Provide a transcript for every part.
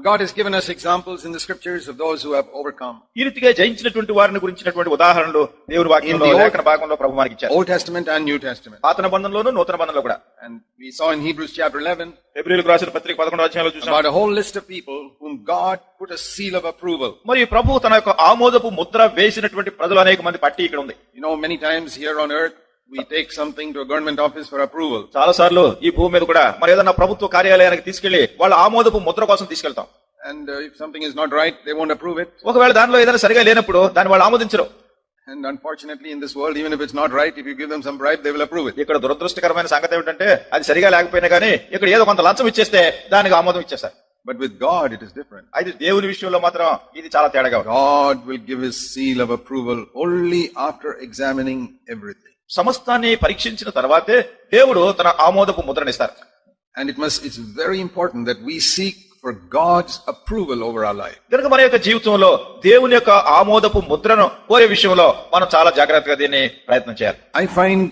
God has given us examples in the scriptures of those who have overcome. ఈ రీతిగా జయించినటువంటి వారిని గురించినటువంటి ఉదాహరణలు దేవుని వాక్యంలో లేఖన భాగంలో ప్రభు మనకి ఇచ్చారు Old Testament and New Testament. పాత బంధంలోను నూతన బంధంలో కూడా And we saw in Hebrews chapter 11 ఫిబ్రిలకు రాసిన పత్రిక పదకొండు అధ్యాయంలో చూసాం about a whole list of people whom God put a seal of approval. మరి ప్రభు తన యొక్క ఆమోదపు ముద్ర వేసినటువంటి ప్రజలు అనేక మంది పట్టి ఇక్కడ ఉంది You know, many times here on earth, we take something to a government office for approval. చాలా సార్లు ఈ భూమి మీద కూడా మరి ఏదైనా ప్రభుత్వ కార్యాలయానికి తీసుకెళ్ళి వాళ్ళ ఆమోదపు ముద్ర కోసం తీసుకెళ్తాం And uh, if something is not right, they won't approve it. ఒకవేళ దానిలో ఏదైనా సరిగా లేనప్పుడు దాన్ని వాళ్ళు ఆమోదించరు And unfortunately, in this world, even if it's not right, if you give them some bribe, they will approve it. ఇక్కడ దురదృష్టకరమైన సంగతి ఏమిటంటే అది సరిగా లేకపోయినా కానీ ఇక్కడ ఏదో కొంత లంచం ఇచ్చేస్తే దానికి ఆమోదం ఇచ్చేస్తారు But with God, it is different. అయితే దేవుని విషయంలో మాత్రం ఇది చాలా తేడాగా ఉంది God will give his seal of approval only after examining everything. సమస్తాన్ని పరీక్షించిన తర్వాతే దేవుడు తన ఆమోదపు ముద్రనిస్తారు And it must, it's very important that we seek for God's approval over our life. కనుక మన యొక్క జీవితంలో దేవుని యొక్క ఆమోదపు ముద్రను కోరే విషయంలో మనం చాలా జాగ్రత్తగా దీన్ని ప్రయత్నం చేయాలి I find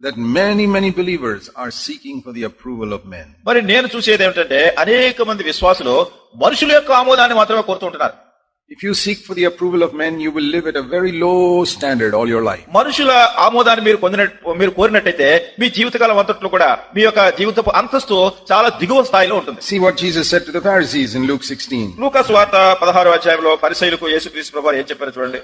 that many, many believers are seeking for the approval of men. మరి నేను చూసేది ఏమిటంటే అనేక మంది విశ్వాసులు మనుషుల యొక్క ఆమోదాన్ని మాత్రమే కోరుతుంటున్నారు If you seek for the approval of men, you will live at a very low standard all your life. మనుషుల ఆమోదాన్ని మీరు పొందిన మీరు కోరినట్టయితే మీ జీవితకాలం అంతట్లో కూడా మీ యొక్క జీవితపు అంతస్తు చాలా దిగువ స్థాయిలో ఉంటుంది See what Jesus said to the Pharisees in Luke 16. లూకాసు వార్త పదహారు అధ్యాయంలో పరిశైలకు యేసుక్రీస్తు ప్రభు ఏం చెప్పారు చూడండి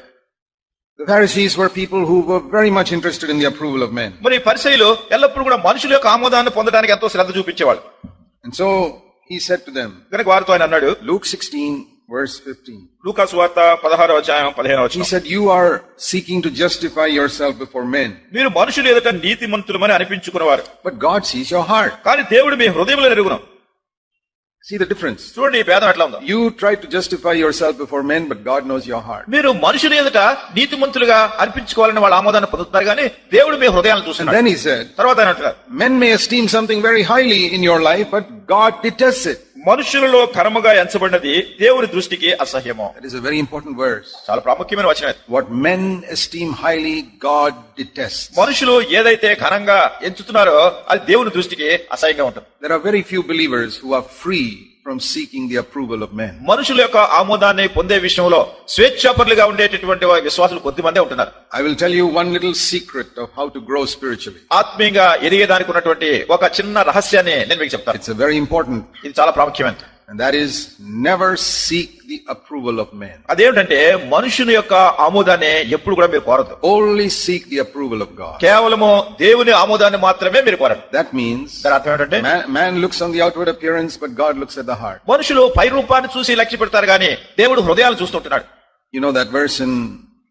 The Pharisees were people who were very much interested in the approval of men. మరి పరిశైలు ఎల్లప్పుడూ కూడా మనుషుల యొక్క ఆమోదాన్ని పొందడానికి ఎంతో శ్రద్ధ చూపించేవాళ్ళు And so he said to them, కనుక వారితో ఆయన అన్నాడు Luke 16 verse 15. లూకాసు వార్త పదహారు అధ్యాయం పదిహేను He వచ్చిన said, you are seeking to justify yourself before men, మీరు మనుషులు ఎదుట నీతిమంతులమని అనిపించుకున్నవారు but God sees your heart. కానీ దేవుడు మీ హృదయంలో ఎరుగును See the difference. చూడండి ఈ భేదం ఎట్లా ఉందో You try to justify yourself before men, but God knows your heart. మీరు మనుషులు ఎదుట నీతిమంతులుగా అర్పించుకోవాలని వాళ్ళ ఆమోదాన్ని పొందుతున్నారు కానీ దేవుడు మీ హృదయాలను And చూస్తున్నాడు then he said, తర్వాత ఆయన అంటున్నారు men may esteem something very highly in your life, but God detests it. మనుషులలో కర్మగా ఎంచబడినది దేవుని దృష్టికి అసహ్యము. ఇట్ వెరీ ఇంపార్టెంట్ వర్డ్ చాలా ప్రాముఖ్యమైన వచనం what men esteem highly God detest మనుషులు ఏదైతే కరంగా ఎంచుతున్నారో అది దేవుని దృష్టికి అసహ్యంగా ఉంటుంది. There are very few believers who are free from seeking the approval of men. మనుషుల యొక్క ఆమోదాన్ని పొందే విషయంలో స్వేచ్ఛాపరులుగా ఉండేటటువంటి వారి విశ్వాసులు కొద్ది మందే ఉంటున్నారు I will tell you one little secret of how to grow spiritually. ఆత్మీయంగా ఎదిగేదానికి ఉన్నటువంటి ఒక చిన్న రహస్యాన్ని నేను మీకు చెప్తాను It's a very important, ఇది చాలా ప్రాముఖ్యమైనది and that is never seek the approval of men. అదేమిటంటే మనుషుని యొక్క ఆమోదాన్ని ఎప్పుడు కూడా మీరు కోరదు Only seek the approval of God. కేవలము దేవుని ఆమోదాన్ని మాత్రమే మీరు కోరండి దాని అర్థం ఏంటంటే man, man looks on the outward appearance, but God looks at the heart. మనుషులు పై రూపాన్ని చూసి లక్ష్య పెడతారు కానీ దేవుడు హృదయాలు చూస్తుంటున్నాడు You know that verse in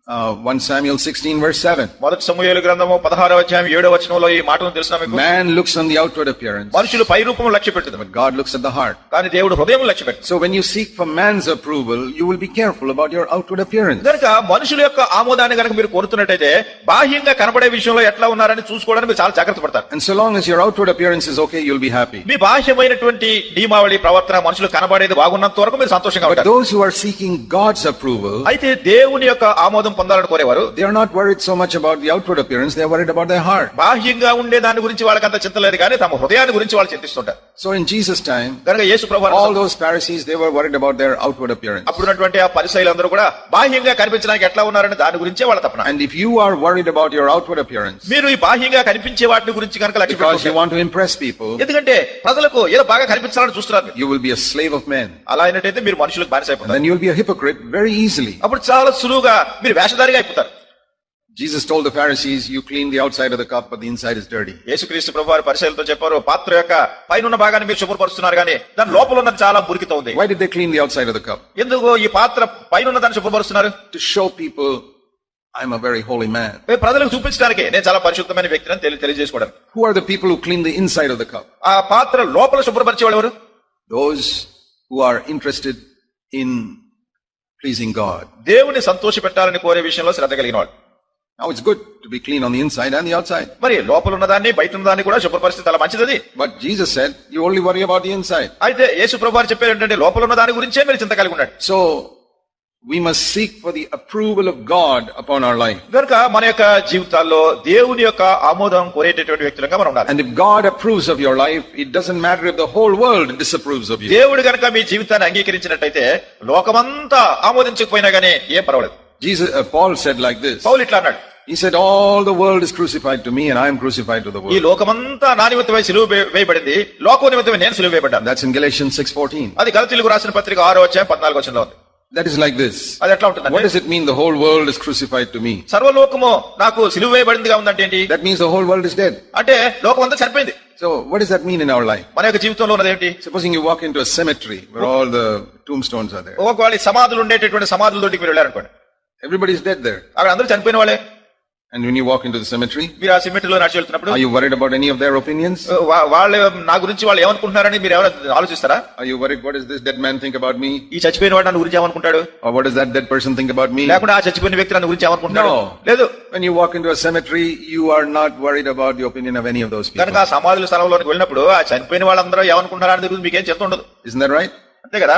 uh, 1 Samuel 16 verse 7. మొదటి సమూహేలు గ్రంథము పదహారవ అధ్యాయం ఏడవ వచనంలో ఈ మాటను తెలుసు మీకు Man looks on the outward appearance, మనుషులు పై రూపం లక్ష్య పెడుతుంది but God looks at the heart. కానీ దేవుడు హృదయం లక్ష్య పెట్టు So when you seek for man's approval, you will be careful about your outward appearance. కనుక మనుషుల యొక్క ఆమోదాన్ని కనుక మీరు కోరుతున్నట్టయితే బాహ్యంగా కనబడే విషయంలో ఎట్లా ఉన్నారని చూసుకోవడానికి మీరు చాలా జాగ్రత్త పడతారు And so long as your outward appearance is okay, you'll be happy. మీ బాహ్యమైనటువంటి నియమావళి ప్రవర్తన మనుషులు కనబడేది బాగున్నంత వరకు మీరు సంతోషంగా ఉంటారు those who are seeking God's approval, అయితే దేవుని యొక్క ఆమోదం పొందాలని కోరేవారు they are not worried so much about the outward appearance, they are worried about their heart. బాహ్యంగా ఉండే దాని గురించి వాళ్ళకంత చింత లేదు కానీ తమ హృదయాన్ని గురించి వాళ్ళు చింతిస్తుంటారు So in Jesus' time, కనుక యేసు ప్రభు all those Pharisees, they were worried about their outward appearance. అప్పుడున్నటువంటి ఆ పరిశైలందరూ కూడా బాహ్యంగా కనిపించడానికి ఎట్లా ఉన్నారని దాని గురించే వాళ్ళ తపన And if you are worried about your outward appearance, మీరు ఈ బాహ్యంగా కనిపించే వాటిని గురించి కనుక లక్ష్య because you పెట్టుకుంటే, want to impress people, ఎందుకంటే ప్రజలకు ఏదో బాగా కనిపించాలని చూస్తున్నారు you will be a slave of men. అలా అయినట్టయితే మీరు మనుషులకు బానిస అయిపోతారు then you will be a hypocrite very easily. అప్పుడు చాలా సులువుగా మీరు వేషధారిగా అయిపోతారు Jesus told the Pharisees, you clean the outside of the cup, but the inside is dirty. యేసుక్రీస్తు ప్రభు వారి పరిశీలనతో చెప్పారు పాత్ర యొక్క పైన భాగాన్ని మీరు శుభ్రపరుస్తున్నారు కానీ దాని లోపల ఉన్నది చాలా మురికితో ఉంది Why did they clean the outside of the cup? ఎందుకు ఈ పాత్ర పైన దాన్ని శుభ్రపరుస్తున్నారు To show people, I'm a very holy man. ఏ ప్రజలకు చూపించడానికి నేను చాలా పరిశుద్ధమైన వ్యక్తిని తెలి- తెలియజేసుకోవడానికి Who are the people who clean the inside of the cup? ఆ పాత్ర లోపల శుభ్రపరిచేవాడు ఎవరు Those who are interested in pleasing God. దేవుని సంతోష పెట్టాలని కోరే విషయంలో శ్రద్ధ కలిగిన వాడు Now it's good to be clean on the inside and the outside. మరి లోపల ఉన్నదాన్ని బయట ఉన్నదాన్ని కూడా శుభ్రపరిస్తే చాలా మంచిది But Jesus said, you only worry about the inside. అయితే యేసు ప్రభు వారు చెప్పారు ఏంటంటే లోపల ఉన్న దాని గురించే మీరు చింత కలిగి ఉన్నాడు So, we must seek for the approval of God upon our life. కనుక మన యొక్క జీవితాల్లో దేవుని యొక్క ఆమోదం కోరేటటువంటి వ్యక్తులుగా మనం ఉండాలి And if God approves of your life, it doesn't matter if the whole world disapproves of you. దేవుడు గనక మీ జీవితాన్ని అంగీకరించినట్టయితే లోకమంతా ఆమోదించకపోయినా గానీ ఏం పర్వాలేదు Jesus, uh, Paul said like this. పౌలు ఇట్లా అన్నాడు He said, all the world is crucified to me and I am crucified to the ఈ world. లోకమంతా నా నిమిత్తమై సిలువ వే- వేయబడింది లోకం నిమిత్తమై నేను సిలువ వేయబడ్డాను That's in Galatians 6.14. అది గలతీలకు రాసిన పత్రిక ఆరో వచ్చాయి పద్నాలుగు వచ్చిన ఉంది That is like this. అది ఎట్లా What ఉంటుంది does it mean the whole world is crucified to me? సర్వలోకము నాకు సిలువ వేయబడిందిగా ఉందంటే ఏంటి That means the whole world is dead. అంటే లోకం అంతా చనిపోయింది So what does that mean in our life? మన యొక్క జీవితంలో ఉన్నది ఏంటి Supposing you walk into a cemetery where all the tombstones are there. ఒకవేళ ఈ సమాధులు ఉండేటటువంటి సమాధుల తోటికి మీరు వెళ్ళారనుకోండి Everybody's dead there. అక్కడ అందరూ చనిపోయిన వాళ్ళే And when you walk into the cemetery, మీరు ఆ సిమెంట్లో నడిచి వెళ్తున్నప్పుడు are you worried about any of their opinions? వా- వాళ్ళు నా గురించి వాళ్ళు ఏమనుకుంటున్నారని మీరు ఎవరైనా ఆలోచిస్తారా Are you worried what does this dead man think about me? ఈ చచ్చిపోయిన వాడు నన్ను గురించి ఏమనుకుంటాడు Or what does that dead person think about me? లేకుండా ఆ చచ్చిపోయిన వ్యక్తి నన్ను గురించి ఏమనుకుంటాడు No. లేదు When you walk into a cemetery, you are not worried about the opinion of any of those కనుక people. ఆ సమాధుల స్థలంలోకి వెళ్ళినప్పుడు ఆ చనిపోయిన వాళ్ళందరూ ఏమనుకుంటున్నారా అని గురించి మీకేం చెత్త ఉండదు Isn't that right? అంతే కదా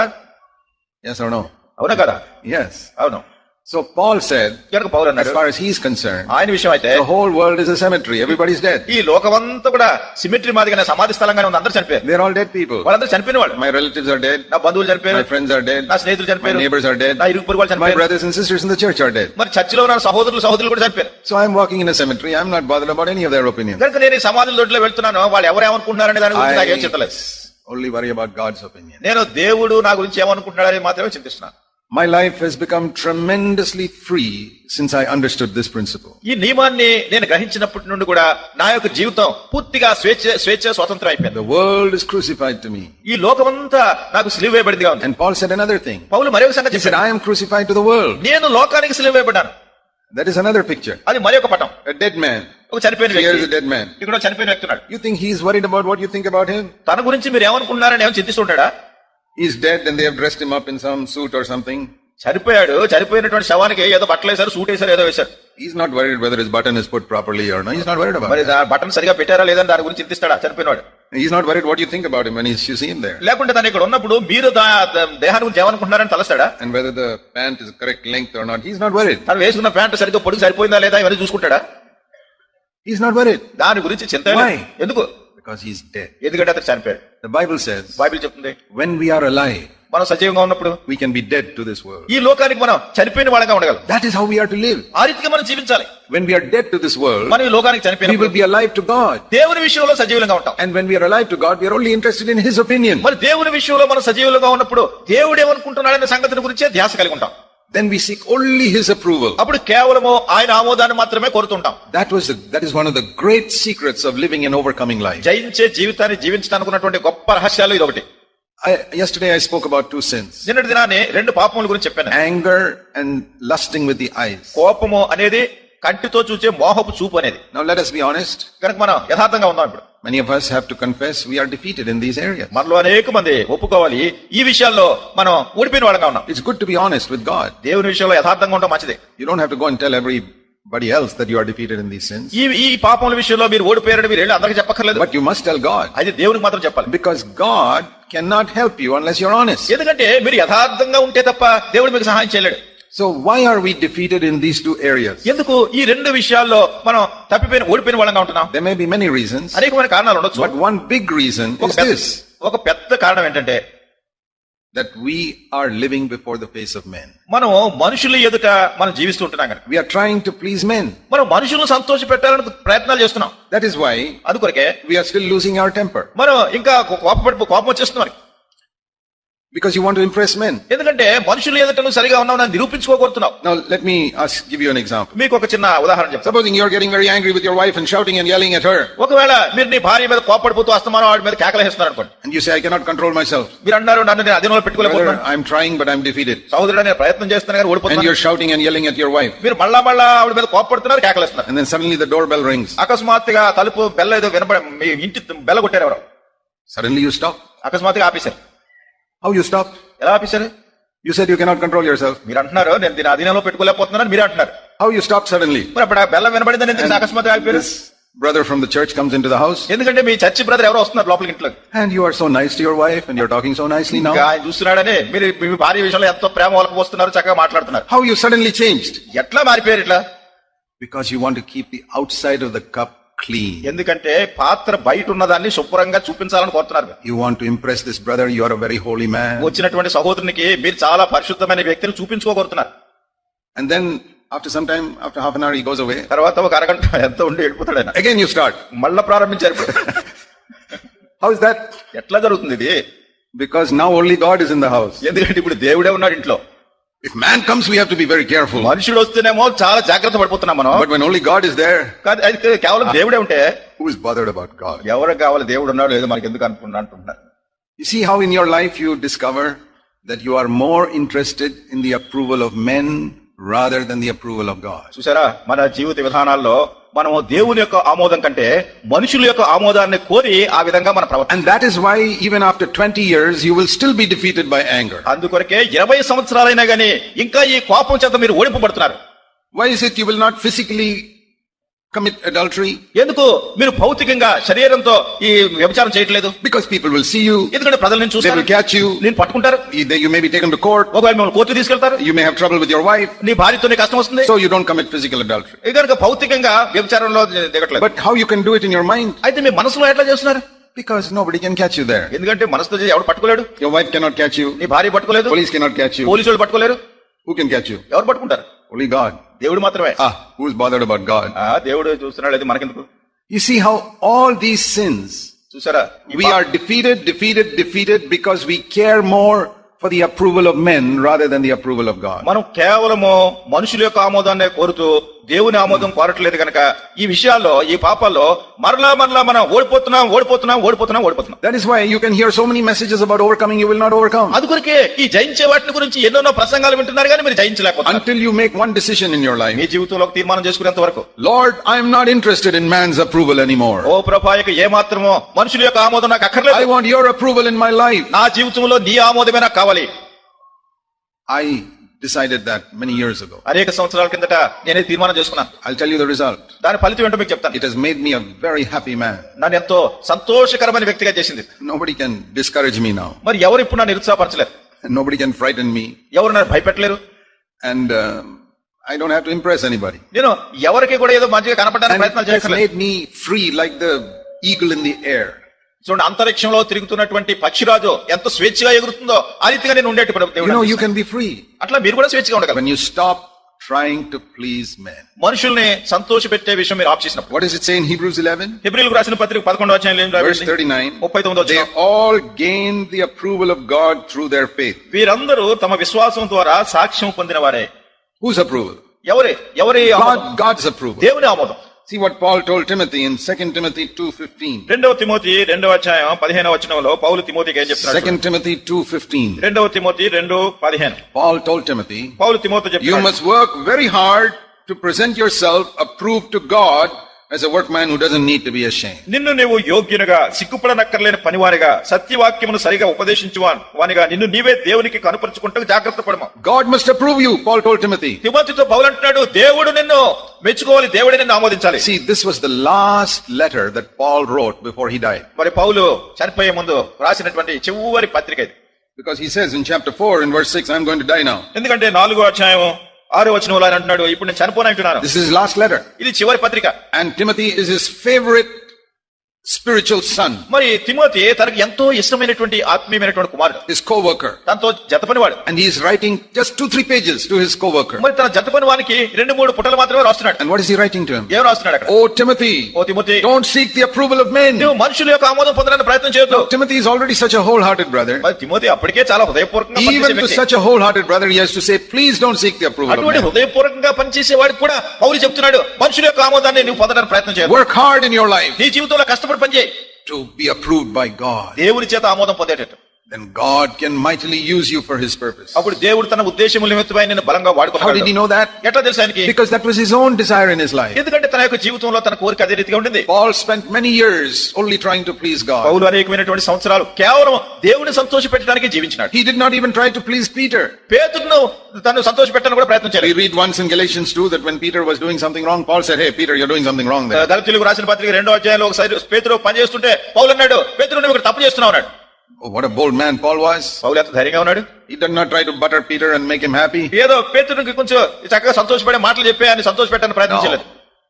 Yes or no? అవునా కదా Yes. అవును So Paul said, కనుక పౌరు as అన్నాడు far as he's concerned, ఆయన విషయం అయితే the whole world is a cemetery. Everybody's dead. ఈ లోకమంతా కూడా సిమెట్రీ మాదిరిగానే సమాధి స్థలంగానే ఉంది అందరూ చనిపోయారు They're all dead people. వాళ్ళందరూ చనిపోయిన వాళ్ళు My relatives are dead. నా బంధువులు చనిపోయారు My friends are dead. నా స్నేహితులు My చనిపోయారు neighbors are dead. నా ఇరుగు పొరుగు వాళ్ళు My చనిపోయారు brothers and sisters in the church are dead. మరి చర్చిలో ఉన్న సహోదరులు సహోదరులు కూడా చనిపోయారు So I'm walking in a cemetery. I'm not bothered about any of their opinions. కనుక నేను ఈ సమాధుల దొడ్లో వెళ్తున్నాను వాళ్ళు ఎవరు ఏమనుకుంటున్నారనే దాని గురించి నాకేం చింతలేదు I only worry about God's opinion. నేను దేవుడు నా గురించి ఏమనుకుంటున్నాడని మాత్రమే చింతిస్తున్నాను My life has become tremendously free since I understood this principle. ఈ నియమాన్ని నేను గ్రహించినప్పటి నుండి కూడా నా యొక్క జీవితం పూర్తిగా స్వేచ్ఛ స్వేచ్ఛ స్వతంత్రం అయిపోయింది The world is crucified to me. ఈ లోకమంతా నాకు సిలువ వేయబడిందిగా ఉంది And Paul said another thing. పౌలు మరొక సంగతి He said, చెప్పాడు I am crucified to the world. నేను లోకానికి సిలువ వేయబడ్డాను That is another picture. అది మరి ఒక పటం A dead man. ఒక చనిపోయిన Here is a వ్యక్తి dead man. ఇక్కడ ఒక చనిపోయిన వ్యక్తి ఉన్నాడు You think he's worried about what you think about him? తన గురించి మీరు ఏమనుకుంటున్నారని ఏమో చింతిస్తుంటాడా Is dead and they have him up in some suit or something చనిపోయాడు చనిపోయినటువంటి శవానికి ఏదో బట్టలు వేసారు సూట్ వేసారు ఏదో వేసారు is not worried whether is button is put properly or no is not worried about మరి బటన్ సరిగా పెట్టారా లేదా దాని గురించి చింతిస్తాడా? చనిపోయినాడు is not worried what you think about him his you see there లేకుంటే తన ఇక్కడ ఉన్నప్పుడు మీరు దేహాన్ని గురించి ఏమనుకుంటున్నారని తలస్తాడా? And whether the pant is correct length or not is not worried తను వేసుకున్న ప్యాంట్ సరిగా పొడుగు సరిపోయిందా లేదా ఇవన్నీ చూసుకుంటాడా? ఈస్ నాట్ వరీడ్ దాని గురించి చింత ఎందుకు? Because he's dead. ఎందుకంటే అతను చనిపోయాడు The Bible says, బైబిల్ చెప్తుంది when we are alive, మనం సజీవంగా ఉన్నప్పుడు we can be dead to this world. ఈ లోకానికి మనం చనిపోయిన వాళ్ళగా ఉండగలం That is how we are to live. ఆ రీతిగా మనం జీవించాలి When we are dead to this world, మనం ఈ లోకానికి we చనిపోయిన will be alive to God. దేవుని విషయంలో సజీవులంగా ఉంటాం And when we are alive to God, we are only interested in His opinion. మరి దేవుని విషయంలో మనం సజీవులుగా ఉన్నప్పుడు దేవుడు ఏమనుకుంటున్నాడనే సంగతిని గురించే ధ్యాస కలిగి ఉంటాం Then we seek only His approval. అప్పుడు కేవలము ఆయన ఆమోదాన్ని మాత్రమే కోరుతుంటాం That was the, that is one of the great secrets of living an overcoming life. జయించే జీవితాన్ని జీవించడానికి ఉన్నటువంటి గొప్ప రహస్యాలు ఇది ఒకటి I, yesterday I spoke about two sins. నిన్నటి దినాన్ని రెండు పాపముల గురించి చెప్పాను Anger and lusting with the eyes. కోపము అనేది కంటితో చూచే మోహపు చూపు అనేది Now let us be honest. కనుక మనం యథార్థంగా ఉన్నాం ఇప్పుడు Many of us have to confess we are defeated in these areas. మనలో అనేక మంది ఒప్పుకోవాలి ఈ విషయాల్లో మనం ఊడిపోయిన వాళ్ళగా ఉన్నాం It's good to be honest with God. దేవుని విషయంలో యథార్థంగా ఉండడం మంచిదే You don't have to go and tell everybody else that you are defeated in these sins. ఈ ఈ పాపముల విషయంలో మీరు ఓడిపోయారని మీరు వెళ్ళి అందరికీ చెప్పక్కర్లేదు But you must tell God. అయితే దేవునికి మాత్రం చెప్పాలి Because God cannot help you unless you're honest. ఎందుకంటే మీరు యథార్థంగా ఉంటే తప్ప దేవుడు మీకు సహాయం చేయలేడు So why are we defeated in these two areas? ఎందుకు ఈ రెండు విషయాల్లో మనం తప్పిపోయిన ఓడిపోయిన వాళ్ళంగా ఉంటున్నాం There may be many reasons, అనేకమైన కారణాలు ఉండొచ్చు but one big reason ఒక is పెద్ద- this, ఒక పెద్ద కారణం ఏంటంటే that we are living before the face of men. మనం మనుషుల ఎదుట మనం జీవిస్తూ ఉంటున్నాం కనుక We are trying to please men. మనం మనుషులను సంతోష పెట్టాలని ప్రయత్నాలు చేస్తున్నాం That is why అందుకొరకే we are still losing our temper. మనం ఇంకా కోపపడి కోపం వచ్చేస్తుంది you want to impress men. ఎందుకంటే మనుషుల ఎదుట నువ్వు సరిగా ఉన్నావు నన్ను నిరూపించుకోగలుగుతున్నావు Now let me ask, give you an example. మీకు ఒక చిన్న ఉదాహరణ చెప్తాను Supposing you're getting very angry with your wife and shouting and yelling at her, ఒకవేళ మీరు నీ భార్య మీద కోపడిపోతూ అస్తమానం వాడి మీద కేకలేస్తున్నారు అనుకోండి and you say, I cannot control myself. మీరు అన్నారు నన్ను నేను అధీనంలో పెట్టుకోలేకపోతున్నాను I'm trying, but I'm defeated. సహోదరుడు నేను ప్రయత్నం చేస్తున్నాను కానీ And ఓడిపోతున్నాను you're shouting and yelling at your wife. మీరు మళ్ళా మళ్ళా ఆవిడ మీద కోపడుతున్నారు కేకలేస్తున్నారు And then suddenly the doorbell rings. అకస్మాత్తుగా తలుపు బెల్ల ఏదో వినపడ మీ ఇంటి బెల్ల కొట్టారు ఎవరో Suddenly you stop. అకస్మాత్తుగా ఆపేశారు How you stop? ఎలా ఆపేశారు You said you cannot control yourself. మీరు అంటున్నారు నేను దీని అధీనంలో పెట్టుకోలేకపోతున్నాను మీరు అంటున్నారు How you stop suddenly? మరి అప్పుడు ఆ బెల్లం వినబడిందని ఎందుకు And అకస్మాత్తుగా ఆగిపోయారు this, brother from the church comes into the house ఎందుకంటే మీ చర్చి బ్రదర్ ఎవరో వస్తున్నారు లోపలికి ఇంట్లో and you are so nice to your wife and you're talking so nicely ఇంకా now. ఆయన చూస్తున్నాడని మీరు మీ భార్య విషయంలో ఎంతో ప్రేమ వాళ్ళకి వస్తున్నారు చక్కగా మాట్లాడుతున్నారు How you suddenly changed? ఎట్లా మారిపోయారు ఇట్లా Because you want to keep the outside of the cup clean. ఎందుకంటే పాత్ర బయట ఉన్నదాన్ని శుభ్రంగా చూపించాలని కోరుతున్నారు You want to impress this brother, you are a very holy man. వచ్చినటువంటి సహోదరునికి మీరు చాలా పరిశుద్ధమైన వ్యక్తిని చూపించుకోగలుగుతున్నారు And then after some time, after half an hour, he goes away. తర్వాత ఒక అరగంట ఎంత ఉండి వెళ్ళిపోతాడు ఆయన Again you start. మళ్ళా ప్రారంభించారు How is that? ఎట్లా జరుగుతుంది ఇది Because now only God is in the house. ఎందుకంటే ఇప్పుడు దేవుడే ఉన్నాడు ఇంట్లో If man comes, we have to be very careful. మనుషుడు వస్తేనేమో చాలా జాగ్రత్త పడిపోతున్నాం మనం But when only God is there, కాదు, అది కేవలం దేవుడే ఉంటే who is bothered about God? ఎవరికి కావాలి దేవుడు ఉన్నాడు లేదో మనకి ఎందుకు అనుకున్నా అంటున్నారు You see how in your life you discover that you are more interested in the approval of men rather than the approval of God. చూసారా మన జీవిత విధానాల్లో మనం దేవుని యొక్క ఆమోదం కంటే మనుషుల యొక్క ఆమోదాన్ని కోరి ఆ విధంగా మన ప్రవర్తన. That is why even after 20 years you will still be defeated by anger అందుకొరకే 20 సంవత్సరాలైనా గానీ ఇంకా ఈ కోపం చేత మీరు ఓడిపోబడుతున్నారు. Why's it you will not physically commit adultery? ఎందుకు మీరు భౌతికంగా శరీరంతో ఈ వ్యభిచారం చేయట్లేదు Because people will see you, ఎందుకంటే ప్రజలు నేను they will చూస్తారు catch you, నేను పట్టుకుంటారు you they- you may be taken to court, ఒకవేళ మిమ్మల్ని కోర్టు తీసుకెళ్తారు you may have trouble with your wife, నీ భార్యతో నీ కష్టం వస్తుంది so you don't commit physical adultery. ఇది కనుక భౌతికంగా వ్యభిచారంలో దిగట్లేదు But how you can do it in your mind? అయితే మీ మనసులో ఎట్లా చేస్తున్నారు Because nobody can catch you there. ఎందుకంటే మనసుతో చేసి ఎవడు పట్టుకోలేడు Your wife cannot catch you, నీ భార్య పట్టుకోలేదు police cannot catch you. Police వాళ్ళు పట్టుకోలేరు Who can catch you? ఎవరు పట్టుకుంటారు Only God. దేవుడు మాత్రమే Ah, who's bothered about God? ఆ దేవుడు చూస్తున్నాడు అది మనకెందుకు You see how all these sins, చూసారా ఈ we పా- are defeated, defeated, defeated because we care more for the approval of men rather than the approval of God. మనం కేవలము మనుషుల యొక్క ఆమోదాన్ని కోరుతూ దేవుని ఆమోదం కోరట్లేదు కనుక ఈ విషయాల్లో ఈ పాపాల్లో మరలా మరలా మనం ఓడిపోతున్నాం ఓడిపోతున్నాం ఓడిపోతున్నాం ఓడిపోతున్నాం. That is why you can hear so many messages about overcoming you will not overcome అది కొరకే ఈ జయించే వాటిని గురించి ఎన్నో ప్రసంగాలు వింటున్నారు కానీ మీరు జయించలేకపోతే until you make one decision in your life మీ జీవితంలో తీర్మానం చేసుకునేంత వరకు. Lord I am not interested in man's approval అని ఎనీమోర్ ఓ ప్రభా యొక్క ఏ మాత్రమో మనుషుల యొక్క ఆమోదం నాకు అక్కర్లేదు. I want your approval in my life నా జీవితంలో నీ ఆమోదమే నాకు కావాలి. I decided that many years ago. అనేక సంవత్సరాల కిందట నేను తీర్మానం చేసుకున్నాను. I'll tell you the result దాని ఫలితం ఏంటో మీకు చెప్తాను. It has made me a very happy man నన్ను ఎంతో సంతోషకరమైన వ్యక్తిగా చేసింది. Nobody can discourage me now మరి ఎవరు ఇప్పుడు నన్ను నిరుత్సాహపరచలేరు? నోబడి కెన్ ఫ్రైటన్ మీ ఎవరు నన్ను భయపెట్టలేరు? And I don't have to impress anybody నేను ఎవరికి కూడా ఏదో మంచిగా కనపడడానికి ప్రయత్నం చేయట్లేదు మీ free like the eagle in the air చూడండి అంతరిక్షంలో తిరుగుతున్నటువంటి పక్షిరాజు ఎంత స్వేచ్ఛగా ఎగురుతుందో ఆ రీతిగా నేను ఉండేటి You know, you దేవుడు can be free అట్లా మీరు కూడా స్వేచ్ఛగా ఉండగలరు when you stop trying to please men. మనుషుల్ని సంతోష పెట్టే విషయం మీరు ఆప్ చేసినప్పుడు it say in Hebrews 11? హిబ్రిల్కు రాసిన పత్రిక పదకొండు 39. They వచ్చిన all gained the approval of God through their faith. వీరందరూ తమ విశ్వాసం ద్వారా సాక్ష్యం పొందిన వారే Whose approval? ఎవరి ఎవరి God's approval. దేవుని ఆమోదం See what Paul told Timothy in 2 Timothy 2.15. రెండవ తిమోతి రెండవ అధ్యాయం పదిహేనవ వచనంలో పౌలు తిమోతికి ఏం చెప్తున్నాడు 2 Timothy 2.15. రెండవ తిమోతి రెండు పదిహేను Paul told Timothy, Paul Timothy You చెప్తున్నాడు must work very hard to present yourself approved to God as a workman who doesn't need to be ashamed. నిన్ను నీవు యోగ్యునిగా సిగ్గుపడనక్కర్లేని పనివానిగా సత్యవాక్యమును సరిగా ఉపదేశించు వానిగా నిన్ను నీవే దేవునికి కనుపరుచుకుంటూ జాగ్రత్త పడము God must approve you, Paul told Timothy. తిమోతితో పౌలు అంటున్నాడు దేవుడు నిన్ను మెచ్చుకోవాలి దేవుడే నిన్ను ఆమోదించాలి See, this was the last letter that Paul wrote before he died. మరి పౌలు చనిపోయే ముందు రాసినటువంటి చివరి పత్రిక ఇది Because he says in chapter 4 in verse 6, I'm going to die now. ఎందుకంటే నాలుగో అధ్యాయం ఆరో వచనంలో ఆయన అంటున్నాడు ఇప్పుడు నేను చనిపోనంటున్నాను This is his last letter. ఇది చివరి పత్రిక And Timothy is his favorite spiritual son, మరి తిమోతి తనకు ఎంతో ఇష్టమైనటువంటి ఆత్మీయమైనటువంటి కుమారుడు his co-worker. తనతో జతపనివాడు And he is writing just two, three pages to his co-worker. మరి తన జతపని వానికి రెండు మూడు పుటలు మాత్రమే రాస్తున్నాడు And what is he writing to him? ఏం రాస్తున్నాడు అక్కడ Oh, Timothy, oh Timothy don't seek the approval of men. నువ్వు మనుషుల యొక్క ఆమోదం పొందడానికి ప్రయత్నం చేయొద్దు Timothy is already such a wholehearted brother. మరి తిమోతి అప్పటికే చాలా హృదయపూర్వకంగా to వ్యక్తి. such a wholehearted brother, he has to say, please don't seek the approval of అటువంటి. హృదయపూర్వకంగా పనిచేసే వాడికి కూడా పౌలు చెప్తున్నాడు మనుషుల యొక్క ఆమోదాన్ని నువ్వు పొందడానికి ప్రయత్నం చేయదు Work hard in your life నీ జీవితంలో కష్టపడి పనిచేయి to be approved by God. దేవుని చేత ఆమోదం పొందేటట్టు then God can mightily use you for his purpose. అప్పుడు దేవుడు తన ఉద్దేశముల నిమిత్తమై నేను బలంగా How did he know that? ఎట్లా తెలుసు ఆయనకి Because that was his own desire in his life. ఎందుకంటే తన యొక్క జీవితంలో తన కోరిక అదే రీతిగా ఉండింది Paul spent many years only trying to please God. పౌలు అనేకమైనటువంటి సంవత్సరాలు కేవలం దేవుని సంతోష పెట్టడానికి జీవించినాడు He did not even try to please Peter. పేతురును తను సంతోష పెట్టడానికి కూడా ప్రయత్నం We చేయలేదు read once in Galatians 2 that when Peter was doing something wrong, Paul said, Hey, Peter, you're doing something wrong there. దళితులకు రాసిన పత్రిక రెండో అధ్యాయంలో ఒకసారి పేతురు పని చేస్తుంటే పౌలు అన్నాడు పేతురు నువ్వు ఇక్కడ తప్పు చేస్తున్నావు అన్నాడు Oh, what a bold man Paul was. పౌలు ఎంత ధైర్యంగా ఉన్నాడు He did not try to butter Peter and make him happy. ఏదో పేతురుకి కొంచెం చక్కగా సంతోషపడే మాటలు చెప్పే అని సంతోష పెట్టాలని ప్రయత్నించలేదు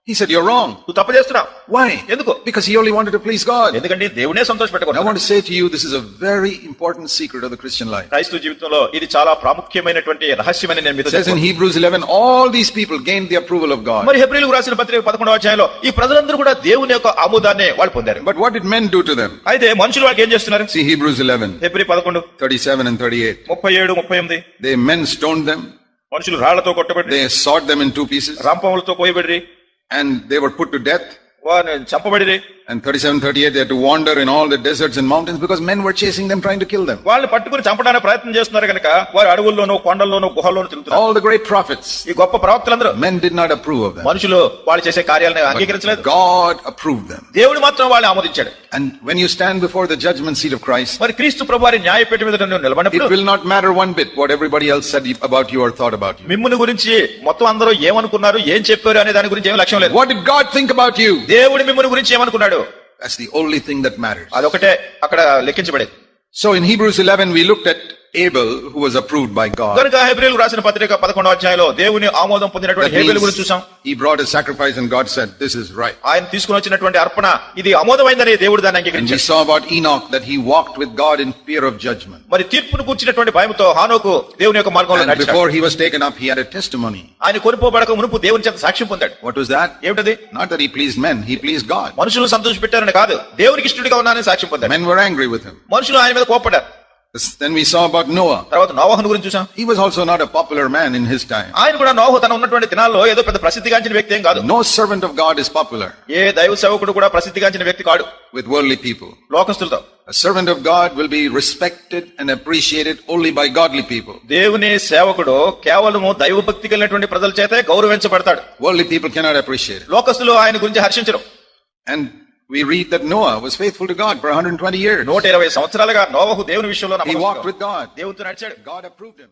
No. He said, You're wrong. నువ్వు తప్పు చేస్తున్నావు Why? ఎందుకు Because he only wanted to please God. ఎందుకంటే దేవునే సంతోష And I పెట్టకూడదు want to say to you, this is a very important secret of the Christian life. క్రైస్తవ జీవితంలో ఇది చాలా ప్రాముఖ్యమైనటువంటి రహస్యమని నేను మీతో It says in చెప్పుకుంటున్నాను. Hebrews 11, all these people gained the approval of God. మరి హెబ్రిలకు రాసిన పత్రిక పదకొండవ అధ్యాయంలో ఈ ప్రజలందరూ కూడా దేవుని యొక్క ఆమోదాన్ని వాళ్ళు పొందారు But what did men do to them? అయితే మనుషులు వాళ్ళకి ఏం చేస్తున్నారు See Hebrews 11, హెబ్రి పదకొండు 37 and 38. ముప్పై ఏడు ముప్పై ఎనిమిది They men stoned them, మనుషులు రాళ్ళతో కొట్టబడి they sawed them in two pieces, రంపములతో కోయబడి and they were put to death. వారిని చంపబడి And 37, 38, they had to wander in all the deserts and mountains because men were chasing them, trying to kill them. వాళ్ళని పట్టుకుని చంపడానికి ప్రయత్నం చేస్తున్నారు కనుక వారు అడవుల్లోనూ కొండల్లోనూ గుహల్లోనూ తిరుగుతున్నారు All the great prophets, ఈ గొప్ప ప్రవక్తలందరూ men did not approve of them. మనుషులు వాళ్ళు చేసే కార్యాలను అంగీకరించలేదు God approved them. దేవుడు మాత్రం వాళ్ళని ఆమోదించాడు And when you stand before the judgment seat of Christ, మరి క్రీస్తు ప్రభు వారి న్యాయపేట మీద నువ్వు it నిలబడినప్పుడు will not matter one bit what everybody else said about you or thought about you. మిమ్ముని గురించి మొత్తం అందరూ ఏమనుకున్నారు ఏం చెప్పారు అనే దాని గురించి ఏం లక్ష్యం లేదు What did God think about you? దేవుడు మిమ్మల్ని గురించి ఏమనుకున్నాడు That's the only thing that matters. అదొకటే అక్కడ లెక్కించబడేది So in Hebrews 11, we looked at Abel, who was approved by God. కనుక హెబ్రిల్ రాసిన పత్రిక పదకొండవ అధ్యాయంలో దేవుని ఆమోదం పొందినటువంటి హేబెల్ గురించి చూసాం he brought a sacrifice and God said, this is right. ఆయన తీసుకుని వచ్చినటువంటి అర్పణ ఇది అమోదమైందని దేవుడు దాన్ని And we అంగీకరించాడు saw about Enoch that he walked with God in fear of judgment. మరి తీర్పును కూర్చున్నటువంటి భయంతో హానోకు దేవుని యొక్క మార్గంలో నడిచాడు before he was taken up, he had a testimony. ఆయన కొనిపోబడక మునుపు దేవుని చేత సాక్ష్యం పొందాడు What was that? ఏమిటది Not that he pleased men, he pleased God. మనుషులు సంతోష పెట్టారని కాదు దేవునికి ఇష్టడిగా ఉన్నానని సాక్ష్యం పొందాడు Men were angry with him. మనుషులు ఆయన మీద కోపడ్డారు Then we saw about Noah. తర్వాత నోవహను గురించి చూసాం He was also not a popular man in his time. ఆయన కూడా నోహు తన ఉన్నటువంటి దినాల్లో ఏదో పెద్ద ప్రసిద్ధిగాంచిన వ్యక్తి ఏం కాదు No servant of God is popular ఏ దైవ సేవకుడు కూడా ప్రసిద్ధిగాంచిన వ్యక్తి కాడు with worldly people. లోకస్తులతో A servant of God will be respected and appreciated only by godly people. దేవుని సేవకుడు కేవలము దైవ భక్తి కలిగినటువంటి ప్రజల చేతే గౌరవించబడతాడు Worldly people cannot appreciate. లోకస్తులు ఆయన గురించి హర్షించరు And we read that Noah was faithful to God for 120 years. నూట ఇరవై సంవత్సరాలుగా నోవహు దేవుని విషయంలో He walked నమ్మకస్తుడు. with God. దేవునితో నడిచాడు God approved him.